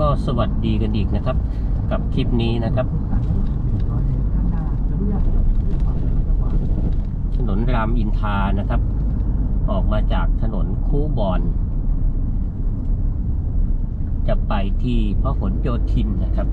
ก็สวัสดีกันอีกนะครับ กับคลิปนี้นะครับ ถนนรามอินทานะครับ ออกมาจากถนนคูบอน จะไปที่พหลโยธินนะครับ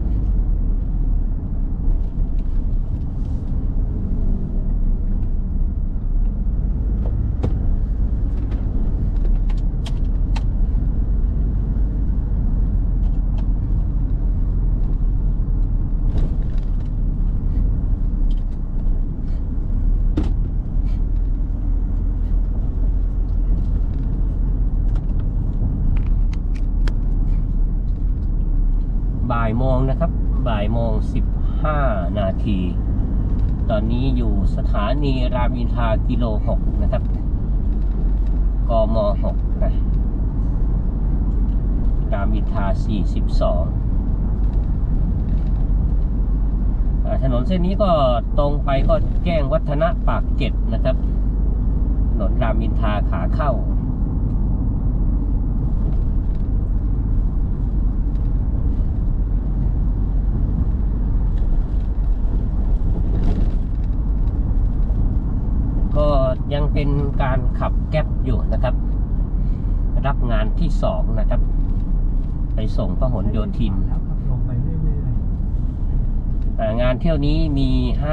โมงนะครับบ่ายโมงสิบห้านาที ตอนนี้อยู่สถานีรามอินทรากิโลหกนะครับกมหกนะรามอินทราสี่สิบสองถนนเส้นนี้ก็ตรงไปก็แจ้งวัฒนะปากเก็ดนะครับ ถนนรามอินทราขาเข้า ก็ยัง เป็นการขับแก๊ปอยู่นะครับ รับงานที่สองนะครับ ไปส่งพหลโยธินแล้วขับลงไปเรื่อยอ่างานเที่ยวนี้มี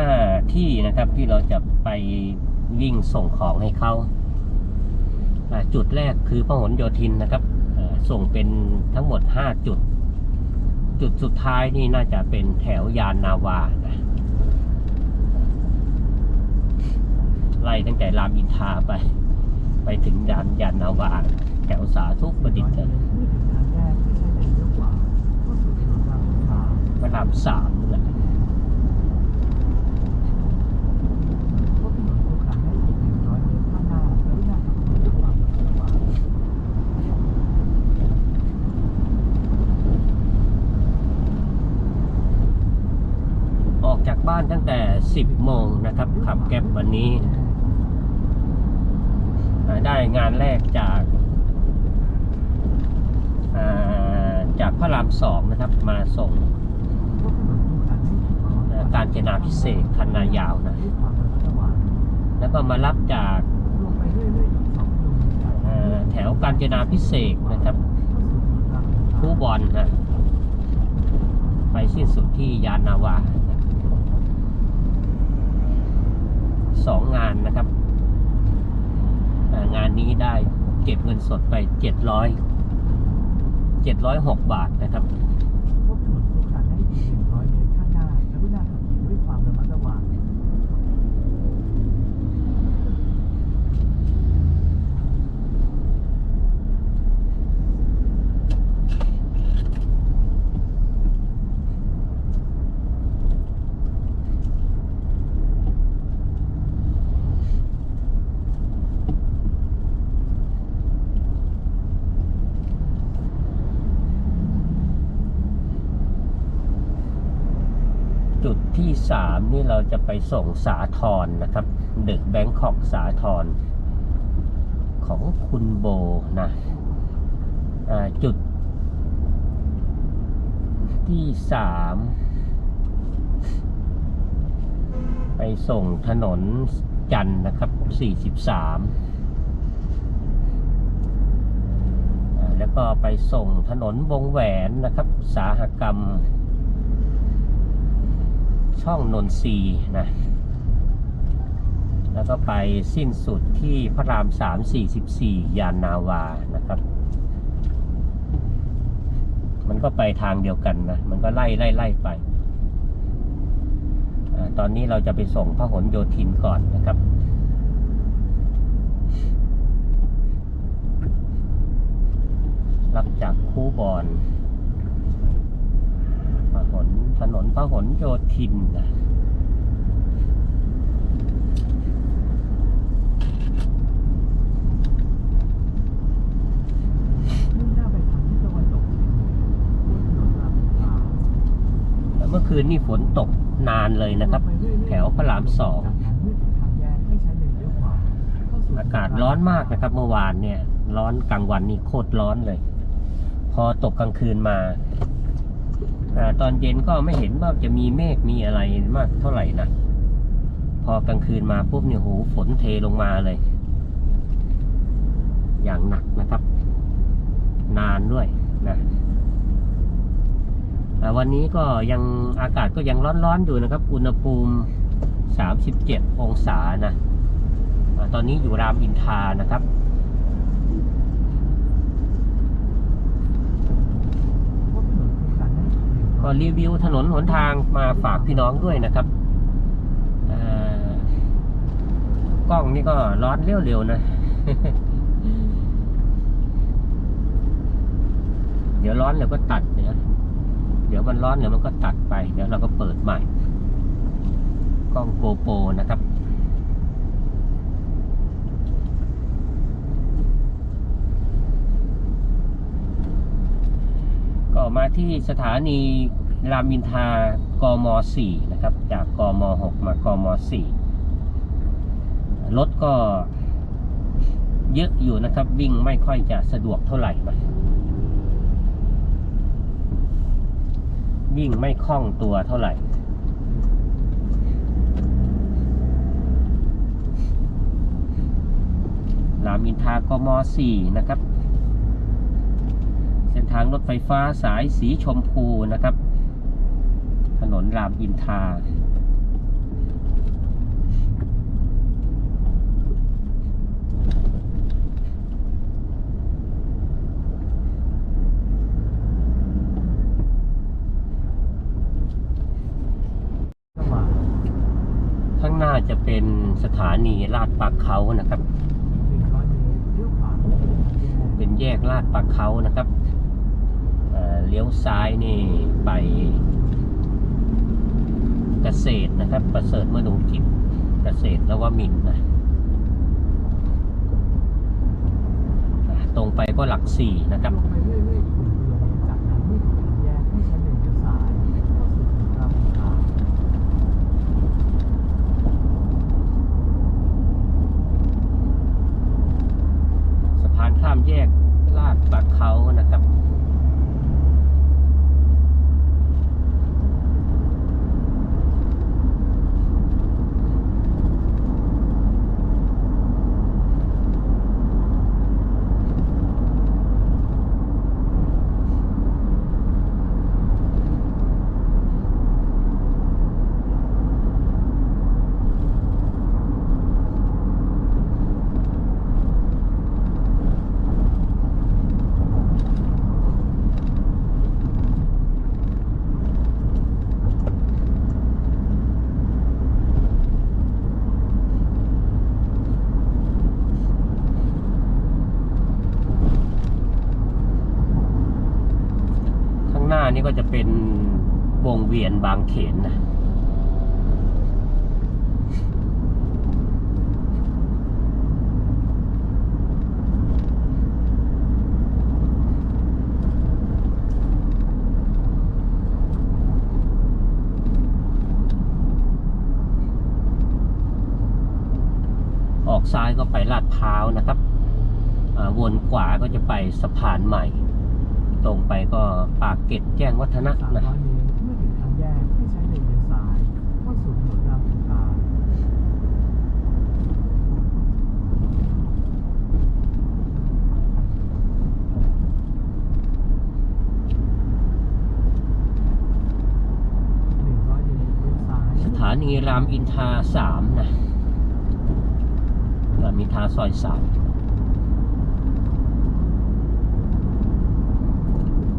5ที่นะครับที่เราจะไปวิ่งส่งของให้เขาอ่าจุดแรกคือพหลโยธินนะครับอ่าส่งเป็นทั้งหมด 5 จุด จุดสุดท้ายนี่น่าจะเป็นแถวยานนาวานะ ไล่ตั้งแต่รามอินทาไป ไปถึงยานยานนาวาแถวสาทุกประดิษฐ์เลยพระรามสามแหลยออกจากบ้านตั้งแต่ 10 โมงนะครับขับแก๊บวันนี้ ได้งานแรกจากจากพระรามสองนะครับมาส่งพบถนนคูขานได้อีกเจนาพิเศษคันนายาวนะ แล้วก็มารับจากแถวการเจนาพิเศษนะครับเข้าสู่บอลฮะไปสิ้นสุดที่ยานาวาสองงานนะครับ งานนี้ได้เก็บเงินสดไปเจ็ดร้อยเจ็ดร้อยหกบาทนะครับ พบถนนคูขานได้อีก100เมตรข้างหน้ากรุณาขับขี่ด้วยความระมัดระวัง จุด ที่สามนี่เราจะไปส่งสาทรนะครับเดอะแบงคอกสาทรของคุณโบนะจุดที่สามไปส่งถนนจันนะครับสี่สิบสามแล้วก็ไปส่งถนนวงแหวนนะครับ สาหกรรม ช่องนนทรีนะ แล้วก็ไปสิ้นสุดที่พระรามสามสี่สิบสี่ยานนาวานะครับ มันก็ไปทางเดียวกันนะ มันก็ไล่ไล่ไล่ไปอตอนนี้เราจะไปส่งพระหลโยธินก่อนนะครับรับจากคู่บอล หลถนนพหลโยธินนะมุ่งหน้าไปทางทิศตะวันตกเฉียงเหนือบนถนนรามอินทราแล้วเมื่อคืนนี่ฝนตกนานเลยนะครับ แถวพระรามสองจากนั้นเมื่อถึงทางแยกให้ใช้เลนเลี้ยวขวาเข้สู่อากาศร้อนมากนะครับ เมื่อวานเนี่ย ร้อนกลางวันนี่โคตรร้อนเลย พอตกกลางคืนมาอ่า ตอนเย็นก็ไม่เห็นว่าจะมีเมฆมีอะไรมากเท่าไหร่นะพอกลางคืนมาปุ๊บเนี่ยโหฝนเทลงมาเลย อย่างหนักนะครับ นานด้วยนะอ่วันนี้ก็ยังอากาศก็ยังร้อนๆอยู่นะครับ อุณหภูมิ 37 องศานะ ตอนนี้อยู่รามอินทานะครับ พบถนนคู่ขานได้อี ก็รีวิวถนนหนทางมาฝากพี่น้องด้วยนะครับกล้องนี่ก็ร้อนเร็วๆนะ เดี๋ยวร้อนเดี๋ยวก็ตัดเดี๋ยวเดี๋ยวมันร้อนเดี๋ยวมันก็ตัดไป เดี๋ยวเราก็เปิดใหม่ กล้องโกโปรนะครับ ก็มาที่สถานีรามอินทรากม 4 นะครับ จากกม 6 มากม 4 รถก็เยอะอยู่นะครับ วิ่งไม่ค่อยจะสะดวกเท่าไหร่นะวิ่งไม่คล่องตัวเท่าไหร่ รามอินทรากม 4 นะครับ ทางรถไฟฟ้าสายสีชมพูนะครับ ถนนรามอินทราข้างหน้าจะเป็นสถานีลาดปากเขานะครับ เป็นแยกลาดปากเขานะครับ ลี้ยวซ้ายนี่ไปเกษตรนะครับ ประเสริฐมนุกิจเกษตรแล้วว่ามินทร์นะตรงไปก็หลักสี่นะครับลงไปเรื่อยๆอีกหนึ่งกิโลเมตรจากนั้นนี่ถึงทางแยกให้ใช้เลนเลี้ยวซ้ายเข้าสู่ถนนรามอินทราสะพานข้ามแยกลาดปากเขานะครับ นี้ก็จะเป็นวงเวียนบางเขนนะออกซ้ายก็ไปลาดพร้าวนะครับ วนขวาก็จะไปสะพานใหม่ ตรงไปก็ปากเกร็ดแจ้งวัฒนะนะเมื่อถึงทางแยกให้ใช้เลี้ยวซ้ายเข้าสู่ถนนรามอินทราสถานีรามอินทราสามนะรามอินทราซอยสาม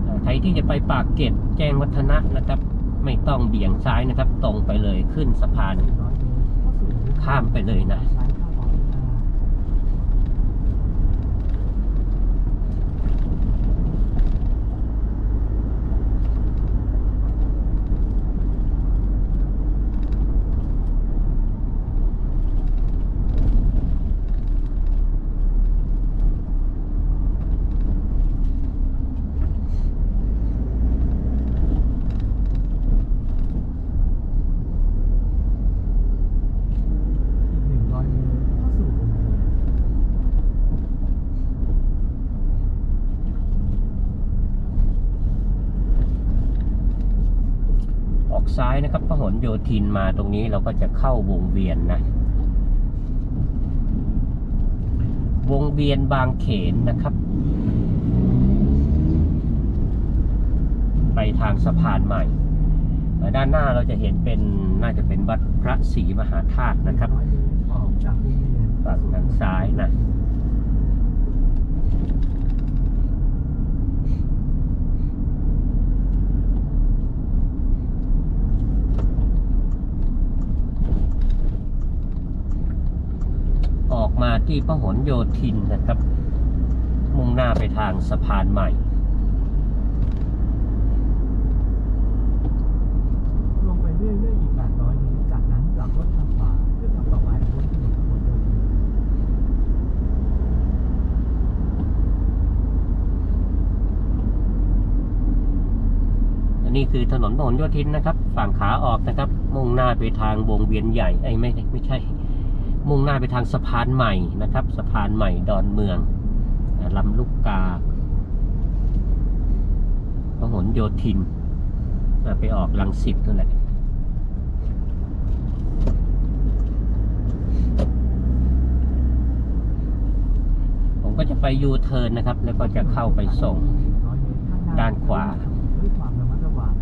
อ่าใคร ที่จะไปปากเกร็ดแจ้งวัฒนะนะครับ ไม่ต้องเบี่ยงซ้ายนะครับ ตรงไปเลยขึ้นสะพานหนึ่งร้อยเมตรเข้าสู่ถนนข้ามไปเลยนะ ซ้ายเข้าออกหน้า อีกหนึ่งร้อยเม ซ้ายนะครับพหลโยธินมาตรงนี้เราก็จะเข้าวงเวียนนะ วงเวียนบางเขนนะครับ ไปทางสะพานใหม่ ด้านหน้าเราจะเห็นเป็นน่าจะเป็นวัดพระศรีมหาธาตุนะครับฝั่งทางซ้ายนะ ออกมา ที่พหลโยธินนะครับ มุ่งหน้าไปทางสะพานใหม่ลงไปเรื่อยๆอีก800เมตรจากนั้นกลับรถทางขวาเพื่อขับต่อไปบนถนนพหลโยธินอันนี้คือถนนพหลโยธินนะครับ ฝั่งขาออกนะครับ มุ่งหน้าไปทางวงเวียนใหญ่ไอ้ไม่ไม่ใช่ มุ่งหน้าไปทางสะพานใหม่นะครับ สะพานใหม่ดอนเมืองลำลูกกาพหลโยธิน ไปออกลังสิตนั่นแหละผมก็จะไปยูเทิร์นนะครับ แล้วก็จะเข้าไปส่งด้านขวา ด้วยความระมัดระวัง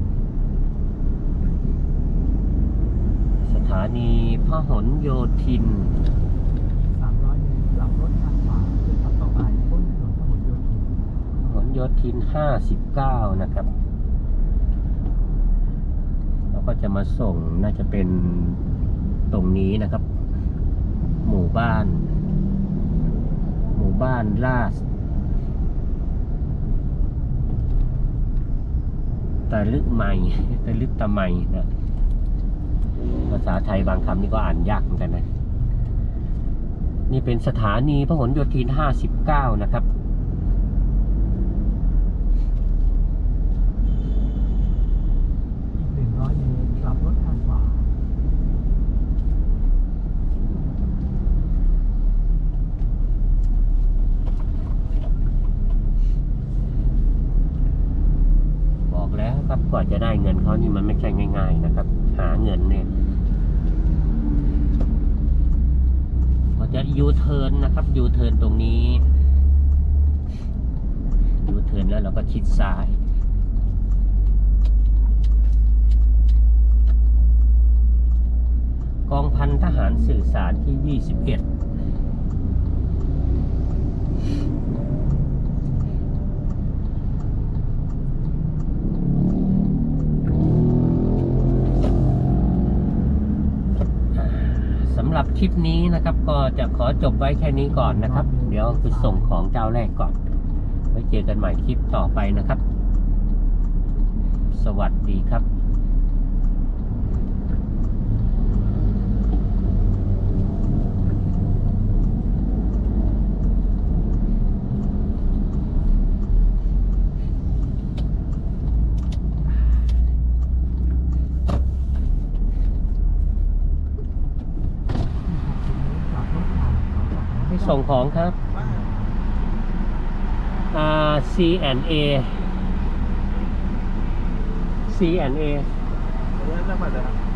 ส ถานีพหลโยธิน 300เมตรกลับรถทางขวาเพื่อขับต่อไปบนถนนพหลโยธินพหลโยธิน 59 นะครับ เราก็จะมาส่งน่าจะเป็นตรงนี้นะครับ หมู่บ้าน หมู่บ้านลาดตะลึกใหม่ตะลึกตะไมนะ ภาษาไทยบางคำนี่ก็อ่านยากเหมือนกันนะ นี่เป็นสถานีพหลโยธิน 59 นะครับ อีก 100 เมตรกลับรถทางขวา บอกแล้วครับก่อนจะได้เงินเขานี่มันไม่ใช่ง่าย ๆ นะครับ หาเงินเนี่ยเราจะยูเทิร์นนะครับยูเทิร์นตรงนี้ยู เทินแล้วเราก็ชิดซ้ายกองพันทหารสื่อสารที่ 21 สำหรับคลิปนี้นะครับ ก็จะขอจบไว้แค่นี้ก่อนนะครับ เดี๋ยวคือส่งของเจ้าแรกก่อน ว้เจอกันใหม่คลิปต่อไปนะครับ สวัสดีครับกลับรถทางขวาจากนั้นไปส่งของครับ Uh, C and A. C and A.